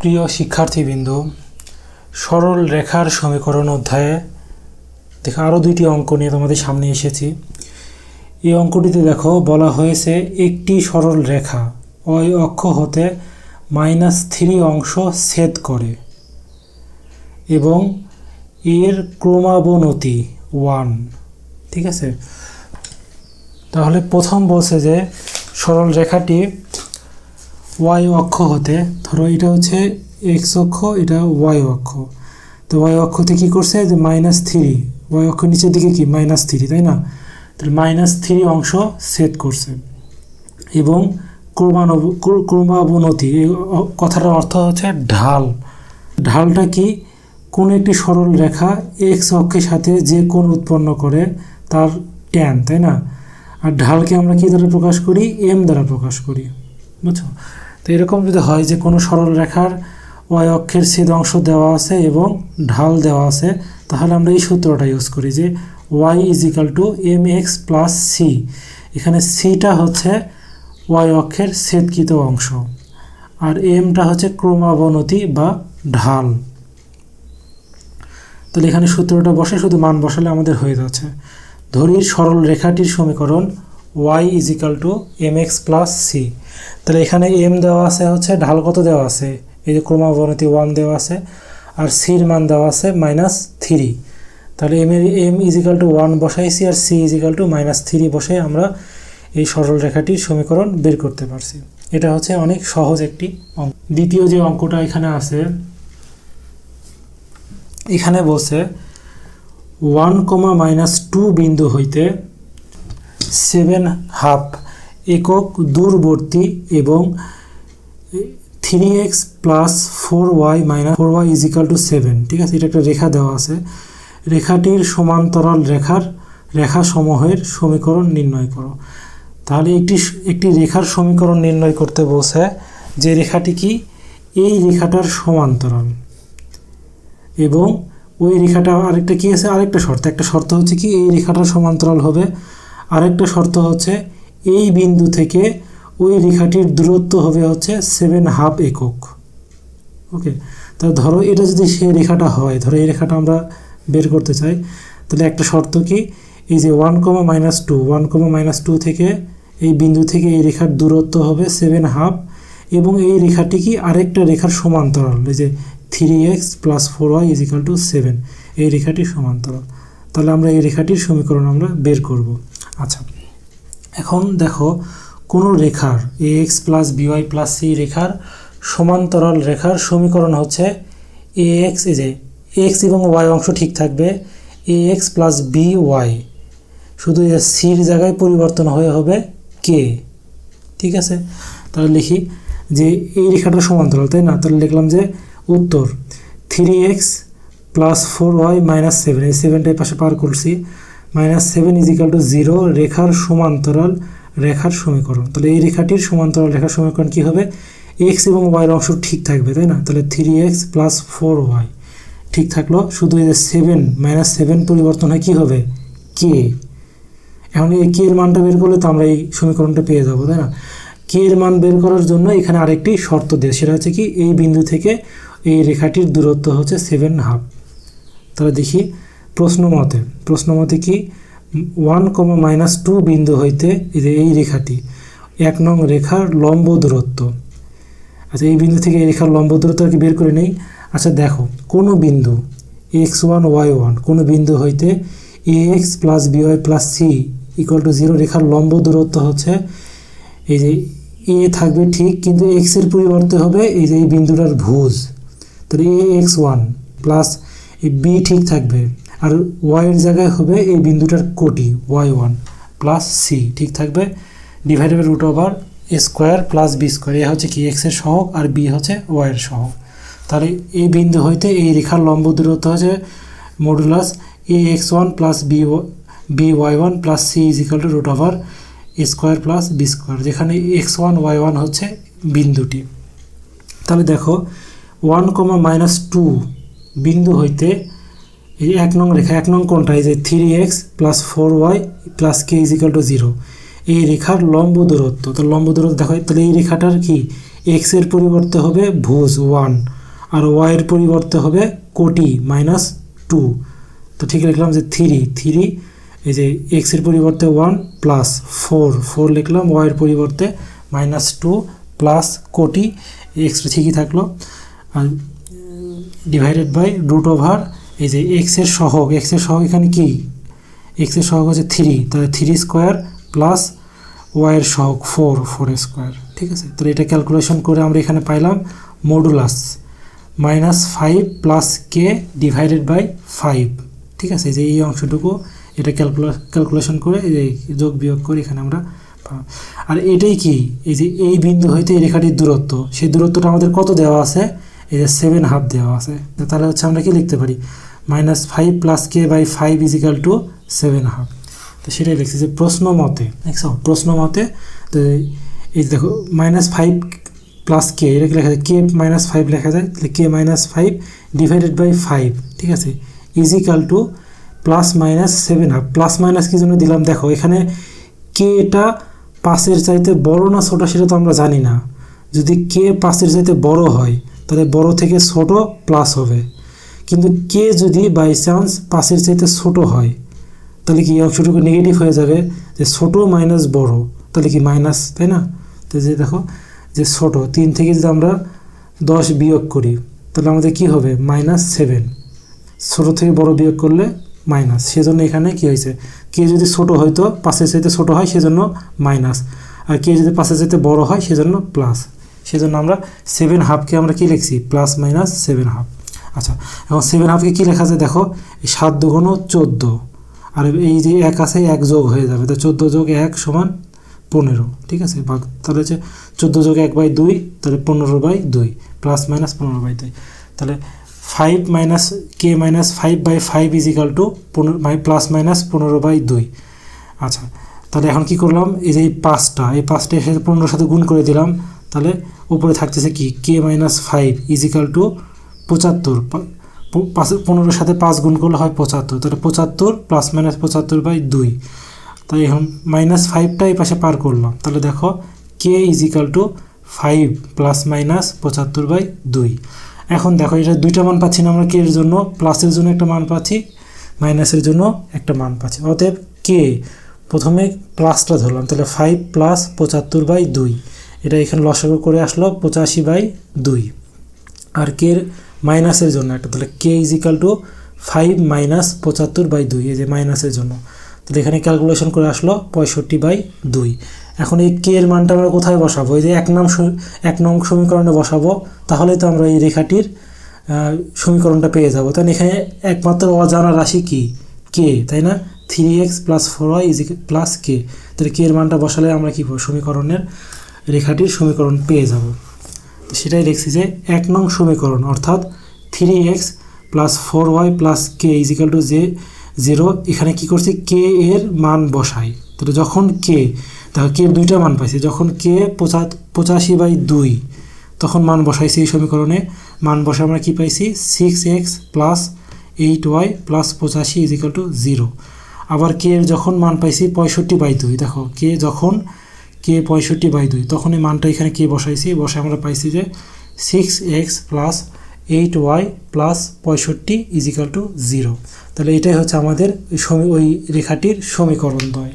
প্রিয় শিক্ষার্থীবৃন্দ, সরল রেখার সমীকরণ অধ্যায়ে দেখো আরও দুইটি অঙ্ক নিয়ে তোমাদের সামনে এসেছি। এই অঙ্কটিতে দেখো, বলা হয়েছে একটি সরল রেখা ওই অক্ষ হতে মাইনাস থ্রি অংশ ছেদ করে এবং এর ক্রমাবনতি ওয়ান। ঠিক আছে? তাহলে প্রথম বলছে যে সরল রেখাটি ওয়াই অক্ষ হতে, ধরো এটা হচ্ছে এক্স অক্ষ, এটা ওয়াই অক্ষ। তো ওয়াই অক্ষতে কী করছে? যে মাইনাস থ্রি ওয়াই অক্ষ নিচের দিকে কি? মাইনাস থ্রি তাই না? তাহলে মাইনাস থ্রি অংশ সেট করছে। এবং ক্রমানব, ক্র- ক্রমাবনতি, এই কথাটার অর্থ হচ্ছে ঢাল। ঢালটা কি? কোন একটি সরল রেখা এক্স অক্ষের সাথে যে কোণ উৎপন্ন করে তার ট্যান তাই না? আর ঢালকে আমরা কি দ্বারা প্রকাশ করি? এম দ্বারা প্রকাশ করি। বুঝছ? তো এরকম যদি হয় যে কোনো সরল রেখার ওয়াই অক্ষের ছেদ অংশ দেওয়া আছে এবং ঢাল দেওয়া আছে, তাহলে আমরা এই সূত্রটা ইউজ করি যে y is equal to m x plus c এখানে সিটা হচ্ছে ওয়াই অক্ষের ছেদকৃত অংশ আর এমটা হচ্ছে ক্রমাবনতি বা ঢাল। তাহলে এখানে সূত্রটা বসে শুধু মান বসালে আমাদের হয়ে যাচ্ছে। ধরির সরল রেখাটির সমীকরণ y is equal to m x plus c তাহলে এখানে এম দেওয়া আছে, হচ্ছে ঢাল কত দেওয়া আছে, এই যে ক্রমাবনতি ওয়ান দেওয়া আছে, আর সির মান দেওয়া আছে মাইনাস থ্রি তাহলে এম এর m is equal to one বসাইছি, আর c is equal to minus three বসে আমরা এই সরল রেখাটির সমীকরণ বের করতে পারছি। এটা হচ্ছে অনেক সহজ একটি অঙ্ক। দ্বিতীয় যে অঙ্কটা এখানে আছে, এখানে বলছে ওয়ান কমা মাইনাস টু বিন্দু হইতে সেভেন হাফ একক দূরবর্তী এবং three x plus four y minus four y is equal to seven, ঠিক আছে? এটা একটা রেখা দেওয়া আছে। রেখাটির সমান্তরাল রেখার রেখা সমূহের সমীকরণ নির্ণয় করো। তাহলে একটি একটি রেখার সমীকরণ নির্ণয় করতে বলছে যে রেখাটি কি? এই রেখাটার সমান্তরাল। এবং ওই রেখাটা আরেকটা কি আছে? আরেকটা শর্ত। একটা শর্ত হচ্ছে কি? এই রেখাটার সমান্তরাল হবে আরেকটা শর্ত হচ্ছে, এই বিন্দু থেকে ওই রেখাটির দূরত্ব হবে হচ্ছে সেভেন হাফ একক। ওকে তা ধরো এটা যদি সেই রেখাটা হয়, ধরো এই রেখাটা আমরা বের করতে চাই, তাহলে একটা শর্ত কি? এই যে one comma minus two one comma minus two থেকে এই বিন্দু থেকে এই রেখার দূরত্ব হবে সেভেন হাফ এবং এই রেখাটি কি আরেকটা রেখার সমান্তরাল, এই যে three x plus four y is equal to seven এই রেখাটির সমান্তরাল। তাহলে আমরা এই রেখাটির সমীকরণ আমরা বের করব। আচ্ছা। এখন দেখো, কোনো রেখার a x plus b y plus c রেখার সমান্তরাল রেখার সমীকরণ হচ্ছে এ এক্স এই যে এক্স এবং ওয়াই অংশ ঠিক থাকবে a x plus b y শুধু সির জায়গায় পরিবর্তন হয়ে হবে কে ঠিক আছে? তাহলে লিখি যে এই রেখাটা সমান্তরাল, তাই না? তাহলে লিখলাম যে উত্তর three x plus four y minus seven এই সেভেনটাই পাশে পার করছি। Minus seven is equal to zero রেখার সমান্তরাল, রেখার সমীকরণ। তাহলে এই রেখাটির সমান্তরাল, রেখার সমীকরণ কী হবে? এক্স এবং ওয়াইয়ের অংশ ঠিক থাকবে, তাই না? তাহলে three x plus four y ঠিক থাকল। শুধু এই যে সেভেন মাইনাস সেভেন পরিবর্তন হয় কী হবে? কে এখন এই কে এর মানটা বের করলে তো আমরা এই সমীকরণটা পেয়ে যাব, তাই না? কে এর মান বের করার জন্য এখানে আরেকটি শর্ত দেয়, সেটা হচ্ছে কি, এই বিন্দু থেকে এই রেখাটির দূরত্ব হচ্ছে সেভেন হাফ তাহলে দেখি প্রশ্ন মতে প্রশ্ন মতে কি ওয়ান কমা মাইনাস টু বিন্দু হইতে এই রেখাটি এক নং রেখার লম্ব দূরত্ব। আচ্ছা এই বিন্দু থেকে এই রেখার লম্ব দূরত্ব আর কি বের করে নেই? আচ্ছা দেখো, কোনো বিন্দু এক্স ওয়ান ওয়াই ওয়ান কোনো বিন্দু হইতে a x plus b y plus c equal to zero রেখার লম্ব দূরত্ব হচ্ছে এই যে এ থাকবে ঠিক, কিন্তু এক্সের পরিবর্তে হবে এই যে এই বিন্দুটার ভুজ। তাহলে এ এক্স ওয়ান প্লাস এই বি ঠিক থাকবে। আর ওয়াইয়ের জায়গায় হবে এই বিন্দুটার কোটি ওয়াই ওয়ান প্লাস সি ঠিক থাকবে? Divided root over a square plus b square a হচ্ছে কি এক্সের সহগ আর বি হচ্ছে ওয়াইয়ের সহগ। তাহলে এই বিন্দু হইতে এই রেখার লম্ব দূরত্ব হচ্ছে modulus a x one plus b b y one plus c is equal to root over a square plus b square যেখানে এক্স ওয়ান ওয়াই ওয়ান হচ্ছে বিন্দুটি। তাহলে দেখো ওয়ান কমা মাইনাস টু বিন্দু হইতে এই এক নং রেখা, এক নং কোনটা এই যে three x plus four y plus k is equal to zero এই রেখার লম্ব দূরত্ব, তো লম্ব দূরত্ব দেখো, তাহলে এই রেখাটার কি? এক্সের পরিবর্তে হবে ভুজ ওয়ান আর ওয়াই এর পরিবর্তে হবে কোটি মাইনাস টু তো ঠিক লিখলাম যে থ্রি থ্রি এই যে এক্সের পরিবর্তে ওয়ান প্লাস ফোর ফোর লিখলাম ওয়াই এর পরিবর্তে মাইনাস টু প্লাস কোটি এক্সটা ঠিকই থাকল। আর ডিভাইডেড বাই রুট ওভার এই যে এক্সের সহগ এক্সের সহগ এখানে কি? এক্সের সহগ হচ্ছে থ্রি তাহলে থ্রি স্কোয়ার প্লাস ওয়াইয়ের সহগ ফোর ফোর স্কোয়ার ঠিক আছে? তাহলে এটা ক্যালকুলেশন করে আমরা এখানে পাইলাম modulus minus five plus k divided by five ঠিক আছে? যে এই অংশটুকু এটা ক্যালকুলা ক্যালকুলেশন করে এই যোগ বিয়োগ করে এখানে আমরা। আর এটাই কি? এই যে এই বিন্দু হইতে এই রেখাটির দূরত্ব, সেই দূরত্বটা আমাদের কত দেওয়া আছে? এই যে সেভেন হাফ দেওয়া আছে। তাহলে হচ্ছে আমরা কি লিখতে পারি? Minus five plus k by five is equal to seven half তো সেটাই লিখছি যে প্রশ্ন মতে, দেখছ? প্রশ্ন মতে, তো এই দেখো মাইনাস ফাইভ প্লাস কে এটাকে লেখা যায়? কে মাইনাস ফাইভ লেখা যায়, তাহলে k minus five divided by five ঠিক আছে? Is equal to plus minus seven half plus minus কি জন্য দিলাম? দেখো, এখানে কে এটা পাশের চাইতে বড় না ছোট সেটা তো আমরা জানি না। যদি কে পাশের চাইতে বড় হয়, তাহলে বড় থেকে ছোট প্লাস হবে। কিন্তু কে যদি বাই চান্স পাশের চাইতে ছোট হয়, তাহলে কি অংশটুকু নেগেটিভ হয়ে যাবে? যে ছোট মাইনাস বড়, তাহলে কি মাইনাস তাই না? তো যে দেখো, যে ছোট, তিন থেকে যদি আমরা দশ বিয়োগ করি, তাহলে আমাদের কি হবে? মাইনাস সেভেন ছোটো থেকে বড় বিয়োগ করলে মাইনাস সেজন্য এখানে কি হয়েছে? কে যদি ছোট হয়তো পাশের চাইতে ছোট হয়, সেজন্য মাইনাস আর কে যদি পাশের চাইতে বড় হয়, সেজন্য প্লাস সেজন্য আমরা সেভেন হাফকে আমরা কি লিখছি? প্লাস মাইনাস সেভেন হাফ আচ্ছা এবং সেভেন হাফকে কী লেখা যায় দেখো? এই সাত দুগুণ চোদ্দ। আর এই যে এক আছে, এক যোগ হয়ে যাবে। তো চোদ্দ যোগ এক সমান পনেরো। ঠিক আছে? ভাগ, তাহলে হচ্ছে চোদ্দ যোগ এক বাই দুই, তাহলে পনেরো বাই দুই প্লাস মাইনাস পনেরো বাই দুই। তাহলে five minus k minus five by five is equal to পনেরো প্লাস মাইনাস পনেরো বাই দুই। আচ্ছা তাহলে এখন কি করলাম? এই যে এই পাঁচটা এই পাঁচটা এসে পনেরোর সাথে গুণ করে দিলাম। তাহলে উপরে থাকতেছে কি? K minus five is equal to পঁচাত্তর পাঁচ- পনেরোর সাথে পাঁচ গুণ করলে হয় পঁচাত্তর, তাহলে পঁচাত্তর প্লাস মাইনাস পঁচাত্তর বাই দুই। তাই এখন মাইনাস ফাইভটা এই পাশে পার করলাম। তাহলে দেখো K is equal to five plus minus পঁচাত্তর বাই দুই। এখন দেখো এটা দুইটা মান পাচ্ছি না আমরা কে এর জন্য প্লাসের জন্য একটা মান পাচ্ছি মাইনাসের জন্য একটা মান পাচ্ছি। অতএব কে প্রথমে প্লাসটা ধরলাম, তাহলে ফাইভ প্লাস পঁচাত্তর বাই দুই। এটা এখানে লসাগু করে আসলো পঁচাশি বাই দুই। আর কে মাইনাসের জন্য। একটা তাহলে K is equal to five minus পঁচাত্তর বাই দুই, এই যে মাইনাসের জন্য। তাহলে এখানে ক্যালকুলেশন করে আসলো পঁয়ষট্টি বাই দুই। এখন এই কে এর মানটা আমরা কোথায় বসাবো? এই যে এক নাম এক নং সমীকরণে বসাবো তাহলে তো আমরা এই রেখাটির সমীকরণটা পেয়ে যাব। তাহলে এখানে একমাত্র অজানা রাশি কি? কে তাই না? Three x plus four y is plus K তাহলে কে এর মানটা বসালে আমরা কী সমীকরণের রেখাটির সমীকরণ পেয়ে যাব। সেটাই লিখছি যে এক নং সমীকরণ, অর্থাৎ three x plus four y plus K is equal to J zero এখানে কি করছি? কে এর মান বসাই। তাহলে যখন কে দেখো কে দুইটা মান পাইছে। যখন কে পঁচা, পঁচাশি বাই দুই, তখন মান বসাইছি এই সমীকরণে। মান বসে আমরা কি পাইছি? Six x plus eight y plus পঁচাশি ইজিক্যাল টু জিরো আবার কে এর যখন মান পাইছি পঁয়ষট্টি বাই দুই, দেখো কে যখন কে পঁয়ষট্টি বাই দুই। তখন এই মানটা এখানে কে বসাইছি? বসে আমরা পাইছি যে six x plus eight y plus পঁয়ষট্টি ইজিক্যাল টু জিরো তাহলে এটাই হচ্ছে আমাদের ওই রেখাটির সমীকরণ দ্বয়